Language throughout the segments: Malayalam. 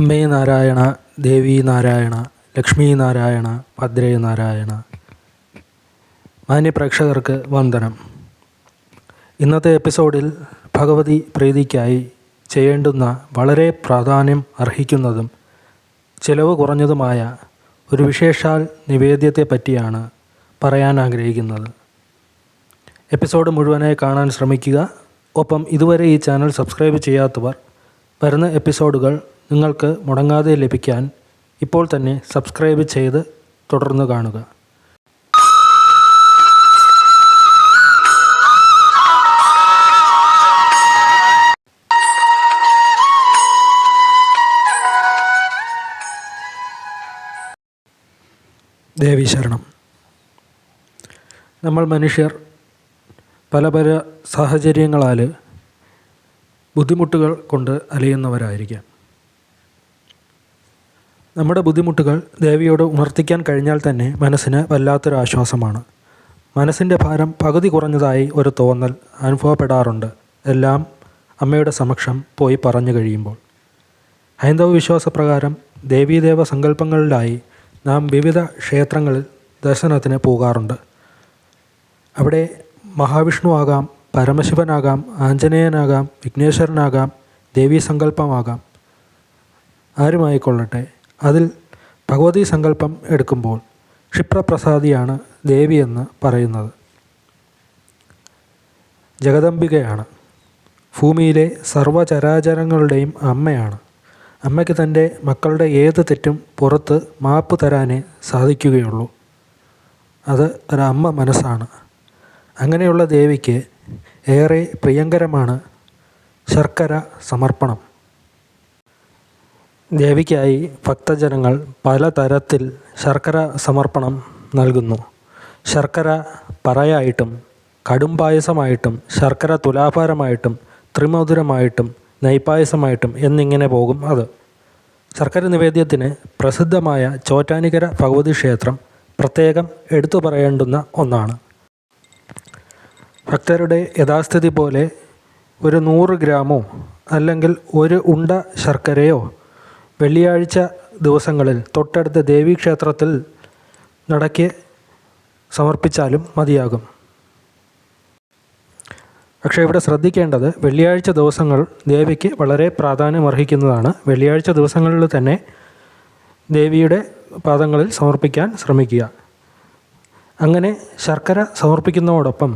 അമ്മേ നാരായണ ദേവി നാരായണ ലക്ഷ്മി നാരായണ ഭദ്രേ നാരായണ. മാന്യപ്രേക്ഷകർക്ക് വന്ദനം. ഇന്നത്തെ എപ്പിസോഡിൽ ഭഗവതി പ്രീതിക്കായി ചെയ്യേണ്ടുന്ന വളരെ പ്രാധാന്യം അർഹിക്കുന്നതും ചിലവ് കുറഞ്ഞതുമായ ഒരു വിശേഷാൽ നിവേദ്യത്തെ പറ്റിയാണ് പറയാൻ ആഗ്രഹിക്കുന്നത്. എപ്പിസോഡ് മുഴുവനായി കാണാൻ ശ്രമിക്കുക. ഒപ്പം ഇതുവരെ ഈ ചാനൽ സബ്സ്ക്രൈബ് ചെയ്യാത്തവർ വരുന്ന എപ്പിസോഡുകൾ നിങ്ങൾക്ക് മുടങ്ങാതെ ലഭിക്കാൻ ഇപ്പോൾ തന്നെ സബ്സ്ക്രൈബ് ചെയ്ത് തുടർന്ന് കാണുക. ദേവി ശരണം. നമ്മൾ മനുഷ്യർ പല പല സാഹചര്യങ്ങളാൽ ബുദ്ധിമുട്ടുകൾ കൊണ്ട് അലയുന്നവരായിരിക്കാം. നമ്മുടെ ബുദ്ധിമുട്ടുകൾ ദേവിയോട് ഉണർത്തിക്കാൻ കഴിഞ്ഞാൽ തന്നെ മനസ്സിന് വല്ലാത്തൊരു ആശ്വാസമാണ്. മനസ്സിന്റെ ഭാരം പകുതി കുറഞ്ഞതായി ഒരു തോന്നൽ അനുഭവപ്പെടാറുണ്ട്. എല്ലാം അമ്മയുടെ സമക്ഷം പോയി പറഞ്ഞു കഴിയുമ്പോൾ. ഹൈന്ദവ വിശ്വാസപ്രകാരം ദേവീദേവ സങ്കല്പങ്ങളിലായി നാം വിവിധ ക്ഷേത്രങ്ങളിൽ ദർശനത്തിന് പോകാറുണ്ട്. അവിടെ മഹാവിഷ്ണു ആകാം പരമശിവനാകാം ആഞ്ജനേയനാകാം വിഘ്നേശ്വരനാകാം ദേവീ സങ്കല്പമാകാം ആരുമായിക്കൊള്ളട്ടെ അതിൽ ഭഗവതി സങ്കല്പം എടുക്കുമ്പോൾ ക്ഷിപ്രപ്രസാദിയാണ് ദേവിയെന്ന് പറയുന്നത്. ജഗദംബികയാണ്. ഭൂമിയിലെ സർവചരാചരങ്ങളുടെയും അമ്മയാണ്. അമ്മയ്ക്ക് തന്റെ മക്കളുടെ ഏത് തെറ്റും പുറത്ത് മാപ്പ് തരാനേ സാധിക്കുകയുള്ളൂ. അത് ഒരമ്മ മനസ്സാണ്. അങ്ങനെയുള്ള ദേവിക്ക് ഏറെ പ്രിയങ്കരമാണ് ശർക്കര സമർപ്പണം. ദേവിക്കായി ഭക്തജനങ്ങൾ പലതരത്തിൽ ശർക്കര സമർപ്പണം നൽകുന്നു. ശർക്കര പറയായിട്ടും കടും പായസമായിട്ടും ശർക്കര തുലാഭാരമായിട്ടും ത്രിമധുരമായിട്ടും നെയ്പായസമായിട്ടും എന്നിങ്ങനെ പോകും അത്. ശർക്കര നിവേദ്യത്തിന് പ്രസിദ്ധമായ ചോറ്റാനികര ഭഗവതി ക്ഷേത്രം പ്രത്യേകം എടുത്തു പറയേണ്ടുന്ന ഒന്നാണ്. ഭക്തരുടെ യഥാസ്ഥിതി പോലെ ഒരു നൂറ് ഗ്രാമോ അല്ലെങ്കിൽ ഒരു ഉണ്ട ശർക്കരയോ വെള്ളിയാഴ്ച ദിവസങ്ങളിൽ തൊട്ടടുത്ത ദേവീക്ഷേത്രത്തിൽ നടക്കി സമർപ്പിച്ചാലും മതിയാകും. പക്ഷേ ഇവിടെ ശ്രദ്ധിക്കേണ്ടത് വെള്ളിയാഴ്ച ദിവസങ്ങൾ ദേവിക്ക് വളരെ പ്രാധാന്യമർഹിക്കുന്നതാണ് വെള്ളിയാഴ്ച ദിവസങ്ങളിൽ തന്നെ ദേവിയുടെ പാദങ്ങളിൽ സമർപ്പിക്കാൻ ശ്രമിക്കുക. അങ്ങനെ ശർക്കര സമർപ്പിക്കുന്നതോടൊപ്പം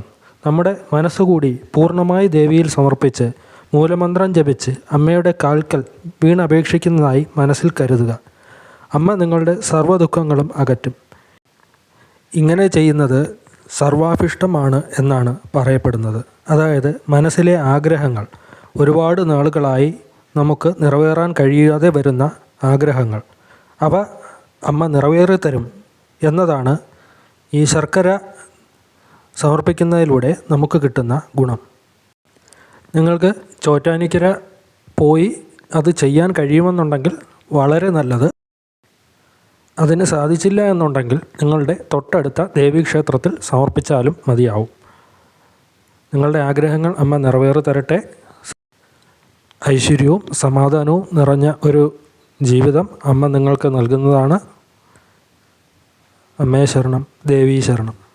നമ്മുടെ മനസ്സുകൂടി പൂർണമായി ദേവിയിൽ സമർപ്പിച്ച് മൂലമന്ത്രം ജപിച്ച് അമ്മയുടെ കാൽക്കൽ വീണപേക്ഷിക്കുന്നതായി മനസ്സിൽ കരുതുക. അമ്മ നിങ്ങളുടെ സർവ ദുഃഖങ്ങളും അകറ്റും. ഇങ്ങനെ ചെയ്യുന്നത് സർവാഭിഷ്ടമാണ് എന്നാണ് പറയപ്പെടുന്നത്. അതായത് മനസ്സിലെ ആഗ്രഹങ്ങൾ ഒരുപാട് നാളുകളായി നമുക്ക് നിറവേറാൻ കഴിയാതെ വരുന്ന ആഗ്രഹങ്ങൾ. അവ അമ്മ നിറവേറി തരും എന്നതാണ് ഈ ശർക്കര സമർപ്പിക്കുന്നതിലൂടെ നമുക്ക് കിട്ടുന്ന ഗുണം. നിങ്ങൾക്ക് ചോറ്റാനിക്കര പോയി അത് ചെയ്യാൻ കഴിയുമെന്നുണ്ടെങ്കിൽ വളരെ നല്ലത്. അതിന് സാധിച്ചില്ല എന്നുണ്ടെങ്കിൽ നിങ്ങളുടെ തൊട്ടടുത്ത ദേവീക്ഷേത്രത്തിൽ സമർപ്പിച്ചാലും മതിയാവും. നിങ്ങളുടെ ആഗ്രഹങ്ങൾ അമ്മ നിറവേറി തരട്ടെ ഐശ്വര്യവും സമാധാനവും നിറഞ്ഞ ഒരു ജീവിതം അമ്മ നിങ്ങൾക്ക് നൽകുന്നതാണ്. അമ്മേ ശരണം ദേവീ ശരണം.